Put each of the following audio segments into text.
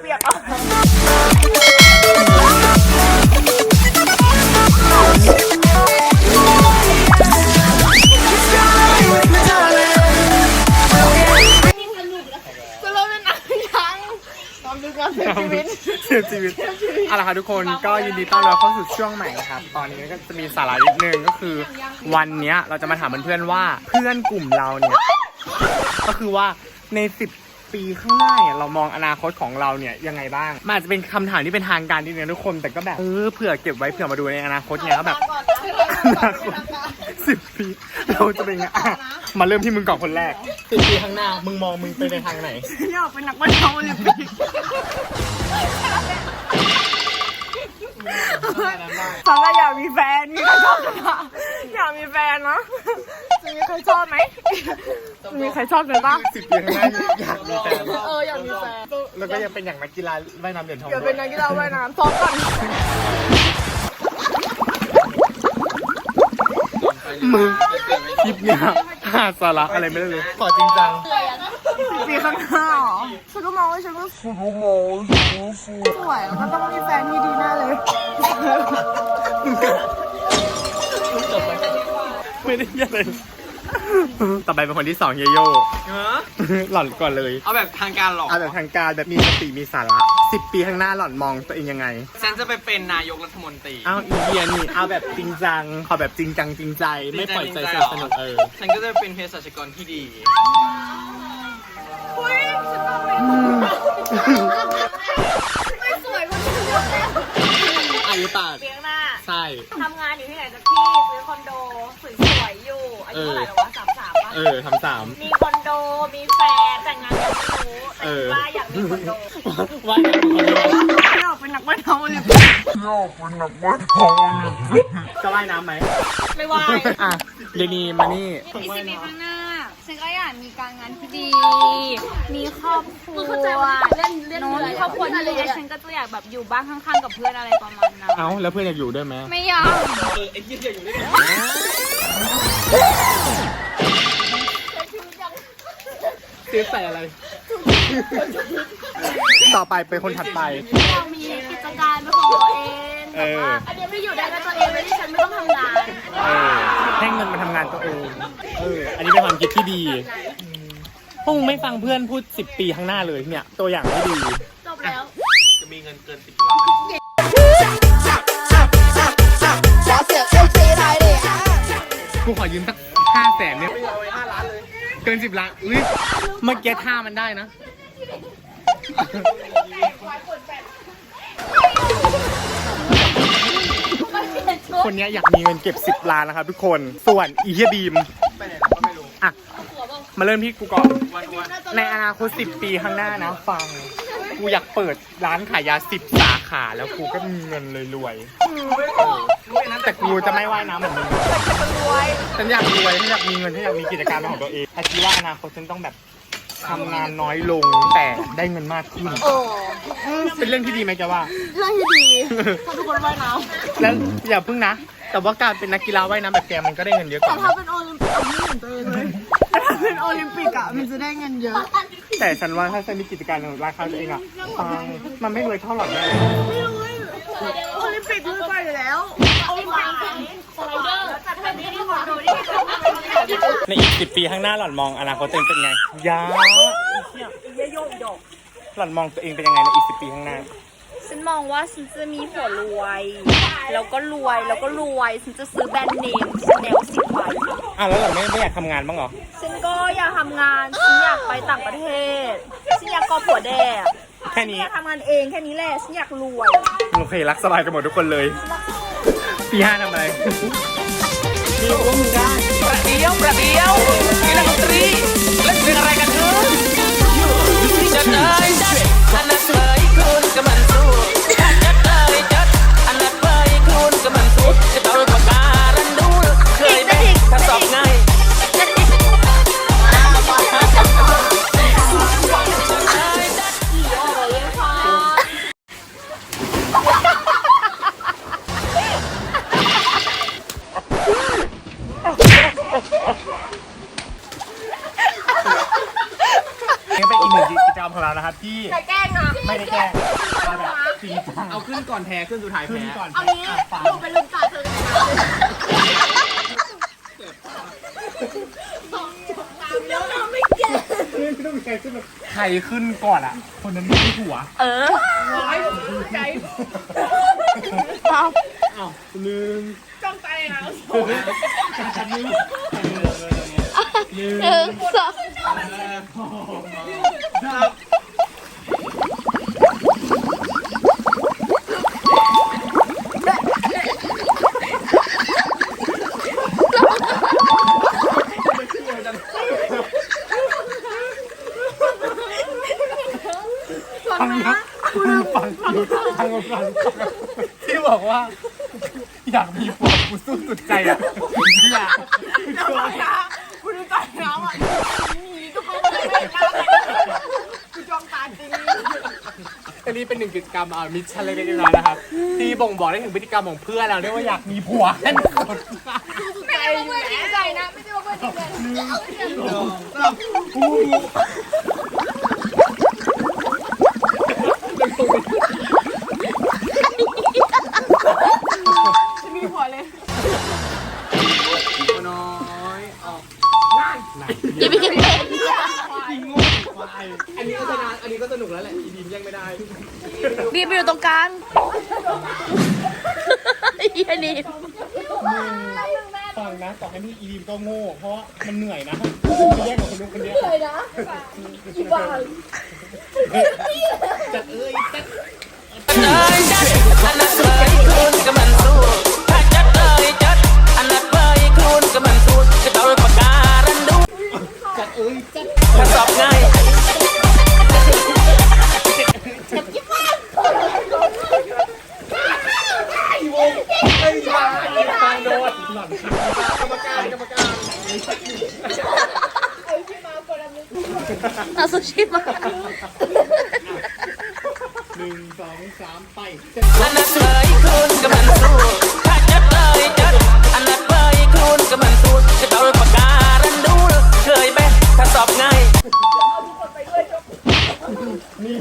เปียกอะจะเริ่มเป็นนักยังตอนดูการเสียชีวิต เสียชีวิตเอาละค่ะทุกคนก็ยินดีต้อนรับเข้าสู่ช่วงใหม่นะครับ ตอนนี้ก็จะมีสาระนิดนึงก็คือ วันเนี้ยเราจะมาถามเพื่อนๆว่าเพื่อนกลุ่มเราเนี่ย ก็คือว่าใน 10 ปีข้างหน้าเนี่ยเรามองอนาคตของเราเนี่ยยังไงบ้างมันอาจจะเป็นคำถามที่เป็นทางการนิดนึงนะทุกคนแต่ก็แบบเออเผื่อเก็บไว้เผื่อมาดูในอนาคตเนี่ยว่าแบบอนาคตสิบปีเราจะเป็นไงอะมาเริ่มที่มึงก่อนคนแรกสิบปีข้างหน้า มึงมองมึงไปในทางไหน อยากเป็นนักวันทองโอลิมปิกฉันก็อยากมีแฟนมีใครชอบฉันอะอยากมีแฟนนะจะ มีใครชอบไหม มีใครชอบกันบ้างสิบปีข้างหน้าอยากมีแฟนเอออยากมีแฟนแล้วก็ยังเป็นอย่างนักกีฬาว่ายน้ำเหรียญทองเดี๋ยวด้เป็วนยนักกีฬาว่ายน้ำซ้อมก่อนมึงคลิปเนี่ยหาสาระอะไรไม่ได้เลยขอจริงจังปีข้างหน้าเหรอฉันก็มองว่าฉันก็สวยแล้วก็ต้องมีแฟนที่ดีแน่เลยไม่ได้เหี้ยอะไร ต่อไปเป็นคนที่สองเยโย่เออหล่อนก่อนเลย เอาแบบทางการหรอเอาแบบทางการแบบมีสติมีสาระสิบปีข้างหน้าหล่อนมองตัวเองยังไง ฉันจะไปเป็นนายกรัฐมนตรี เอาอีเดียนี่เอาแบบจริงจัง ขอแบบจริงจังจริงใจ ไม่ปล่อยใจสนุกสนุกเออ ฉันก็จะเป็นเภสัชกรที่ดีไม่สวยกว่าที่เยอะแล้วอายุปาดเลี้ยงหน้า ใช่ทำงานอยู่ที่ไหนสักที่ซื้อคอนโดสวยๆอยู่อายุเท่าไหร่แล้ววะสามสามป่ะ เออทำสาม มีคอนโด มีแฟนแต่งงานยังไม่รู้แต่เออคิดว่าอยากมีคอนโดว่ายน้ำคนเดียวอยากเป็นนักว่ายน้ำโอลิมปิกจะว่ายน้ำไหมไม่ว่ายอะเรนีมานี่อีกสิบปีข้างหน้าฉันก็อยากมีการงานที่ดี มีครอบครัวเข้าใจว่าเล่นเล่นเน้องมีครอบครัวที่ดีแล้วฉันก็จะอยากแบบอยู่บ้านข้างๆกับเพื่อนอะไรประมาณนั้นเอ้าแล้วเพื่อนอยากอยู่ด้วยไหมไม่อยากเออไอ้เหี้ยอย่าอยู่ด้วย กันซื้อใส่อะไร ต่อไปเป็นคนถัดไปอยากมีกิจการเป็นของตัวเองเอแบบอ ว่าอันนี้ไม่อยู่ได้ด้วยตัวเองเลยที่ฉันไม่ต้องทำงานเออให้เงินมาทำงานตัวเอง เออ อันนี้เป็นความคิดที่ดี พวกมึงไม่ฟังเพื่อนพูดสิบปีข้างหน้าเลยเนี่ย ตัวอย่างที่ดี จบแล้ว จะมีเงินเกินสิบล้าน กูขอยืมสักห้าแสนเนี่ยเกินสิบล้านอุ้ยเมื่อกี้ท่ามันได้นะ คนเนี้ยอยากมีเงินเก็บ10ล้านนะครับทุกคน ส่วนอีเฮียบีมไปไหนเราก็ไม่รู้อะ มาเริ่มที่กูก่อนวันวันในอนาคต10ปีข้างหน้านะ ฟัง กูอยากเปิดร้านขายยา10สาขาแล้วกูก็มีเงินเลยรวยรู้อย่างนั้นแต่กูจะไม่ว่ายน้ำเหมือนมึงฉันอยากรวยฉันอยากมีเงินฉันอยากมีกิจการเป็นของตัวเองแต่คิดว่าอนาคตฉันต้องแบบทำงานน้อยลงแต่ได้เงินมากขึ้น โอ้เป็นเรื่องที่ดีไหมจ๊ะว่า เรื่องที่ดีถ้าทุกคนว่ายน้ำแล้วอย่าพึ่งนะ แต่ว่าการเป็นนักกีฬาว่ายน้ำแบบแกมันก็ได้เงินเยอะกแต่ว่าถ้านะเป็นโอลิมปิกเอาไม่เห็นตัวเองเลย แต่ถ้าเป็นโอลิมปิกอะมันจะได้เงินเยอะ แต่ฉันว่าถ้าฉันมีกิจการของราคาตัวเองอะฟังมันไม่รวยเท่าหรอกแน่ไม่รู้โอลิมปิกรู้ไปอยู่แล้วโอลิมปิกสไลเดอร์จัดแบบนี้ที่คอนโดนี่ในอีกสิบปีข้างหน้าหล่อนมองอนาคตตัวเองเป็นไงยาเยอะโยกโยกหล่อนมองตัวเองเป็นยังไงในอีกสิบปีข้างหน้าฉันมองว่าฉันจะมีผัวรวย แล้วก็รวยแล้วก็รวยฉันจะซื้อแบรนด์เนมชาแนลสิบใบ อะแล้วหล่อนไม่ไม่อยากทำงานบ้างเหรอ ฉันก็อยากทำงาน ฉันอยากไปต่างประเทศ ฉันอยากกอผัวแดดแค่นี้อยากทำงานเองแค่นี้แหละ ฉันอยากรวย โอเครักสบายกันหมดทุกคนเลยปีห้าทำอะไรมีว่ามึงได้ประเดียวประเดียวกีฬาดนตรีเล่นเพลงอะไรกัน ที่ที่แต่แกล้งนะไม่ได้แกล้งเอาแบบจริงจังเอาขึ้นก่อนแพ้ขึ้นสุดท้ายขึ้นแพ้ก่อนเอางี้ะฟังลูกเป็นลูกตาเธอกันแล้วเราไม่เก่งไม่ต้องมีใครขึ้นแบบใครขึ้นก่อนอะ คนนั้นไม่ได้หัว เออร้อยใจอ้าวหนึ่งจ้องใจนะอันนี้หนึ่งสองฟัง ฟังฟังที่บอกว่า อยากมีผัวกูสู้สุดใจอะอยากเดี๋ยวนะคุณดูใจน้องอะมีทุกคนไม่เห็นหน้าเลยกูจ้องตาจริงอันนี้เป็นหนึ่งกิจกรรมอ่ามิชชั่นเล็กๆน้อยๆนะครับที่บ่งบอกได้ถึงพฤติกรรมของเพื่อนเราเรียกว่าอยากมีผัวนั่นคนไม่ได้ว่าเพื่อนจริงใจนะไม่ได้ว่าเพื่อนจริงใจฉัน มีผัวเลยน้อยออกอย่าไปกินเผ็ดอันนี้ก็ชนะอันนี้ก็สนุกแล้วแหละอีดีมแย่งไม่ได้บีบไปอยู่ตรงกลางอีอันนี้ฟังนะต่อให้นี่อีดีมก็โง่ เพราะว่ามันเหนื่อยนะไปแยกกับคนนู้นคนนี้เลยนะอีบานจัดเอ้ยจัดเลย หล่อนกรรมการกรรมการเอาซูชิมาหนึ่งสองสามไปอันนั้นเลยคุณก็มันสู้ถ้าจัดเลยจัดอันนั้นเลยคุณก็มันสู้จะต้องประกาศดูเคยไหมถ้าสอบง่ายเอาทุกคนไปด้วยจบม้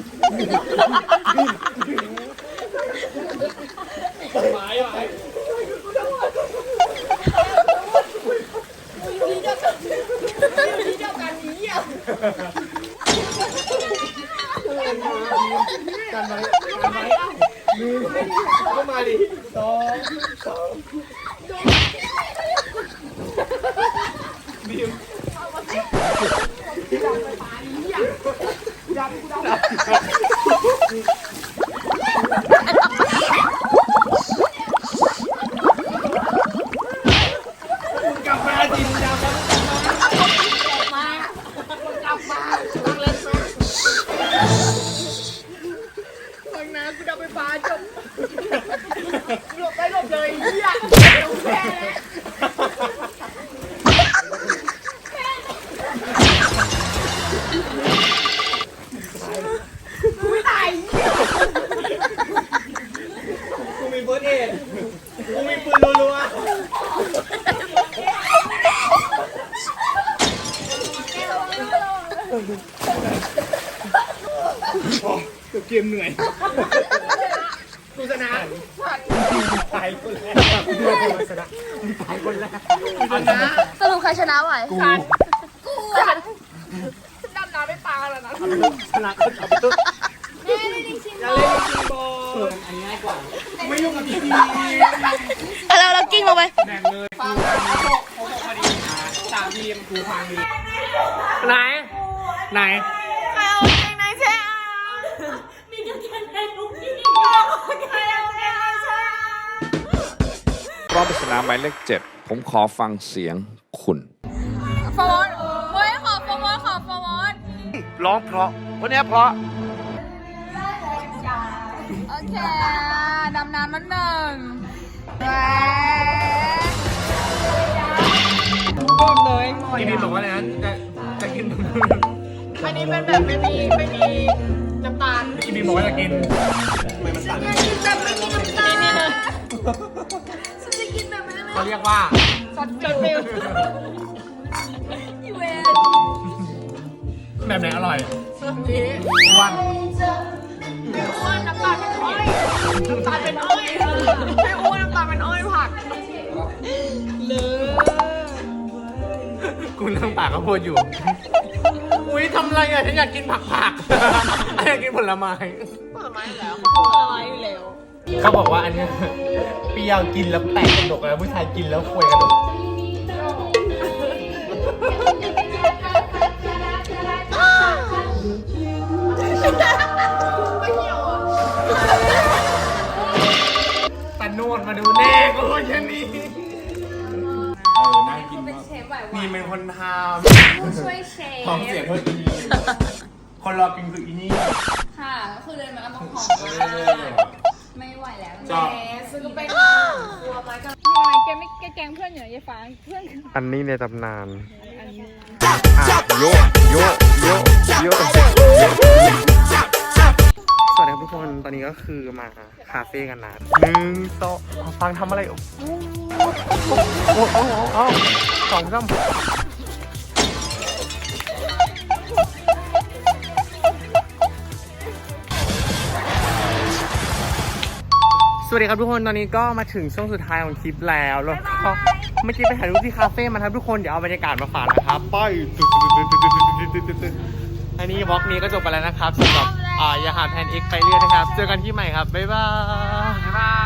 ไม้ กันไว้กันไว้หนึ่ง ก็มาดิ สอ กูมีปืนรัวเกมเหนื่อยๆกูชนะตายคนแรกชนะตายคนแรกสรุปใครชนะไหวกูกูอะฉันดำน้ำไม่ปลาแล้วนะชนะก็จับตุ๊ ไหนใครเอาเกงในแช่มีกางเกงในทุกที่ใครเอาเกงในแช่รอบปริศนาหมายเลขเจ็ดผมขอฟังเสียงคุณฟอร์ดเฮ้ยขอฟอร์ดขอฟอร์ดร้องเพราะวันนี้เพราะ โอเคดำน้ำมันหนึ่งแหวอีดีบอกว่าอะไรนะจะจะกิน อันนี้เป็นแบบไม่มีไม่มีน้ำตาลอีดีบอกว่าจะกินกินแบบไม่มีน้ำตาลนี่เลยฉันจะกินแบบไม่ได้เขาเรียกว่าซอสฟิลแบบไหนอร่อยนี้อ้วนอ้วนน้ำตาลเป็นอ้อยน้ำตาลเป็นอ้อยไม่อ้วนน้ำตาลเป็นอ้อยผักกูนั่งปากก็พูดอยู่อุ้ ยทำไรอะฉันอยากกินผักผักๆอยากกินผลไม้ ผลไม้แล้วเขาผลไม้อยู่แล้ว เขาบอกว่าอันเนี้ยเปรี้ยวกินแล้วแตกกระดกแล้วผู้ชายกินแล้วควยกระดก วยเชฟำของเสียเพื่ออีคนรอกินคืออีนี่ ค่ะก็คือเดินมาแล้วต้องหอมเอมากอไม่ไหวแล้วจอบซื้อเป็นครัวไม้กันทำไมแกไม่แกแกงเพื่อนอยู่ยายฟ้าเพื่อนอันนี้ในตำนานโยโยโยโยสวัสดีครับทุกคน ตอนนี้ก็คือมาคาเฟ่กันนะหนึ่งโต๊ะฟังทำอะไรโอ้โหโอ้โหโอ้โหโอ้โหสองซ้ำ วัสดีครับทุกคนตอนนี้ก็มาถึงช่วงสุดท้ายของคลิปแล้วแล้วก็เมื่อกี้ไปถ่ายรูปที่คาเฟ่มาครับทุกคนเดี๋ยวเอาบรรยากาศมาฝากนะครับไปอันนี้บล็อกนี้ก็จบไปแล้วนะครับสำหรับอ่าอย่าหาแพนเอ็กไปเรื่อยนะครับ เจอกันที่ใหม่ครับบ๊ายบายบ๊ายบาย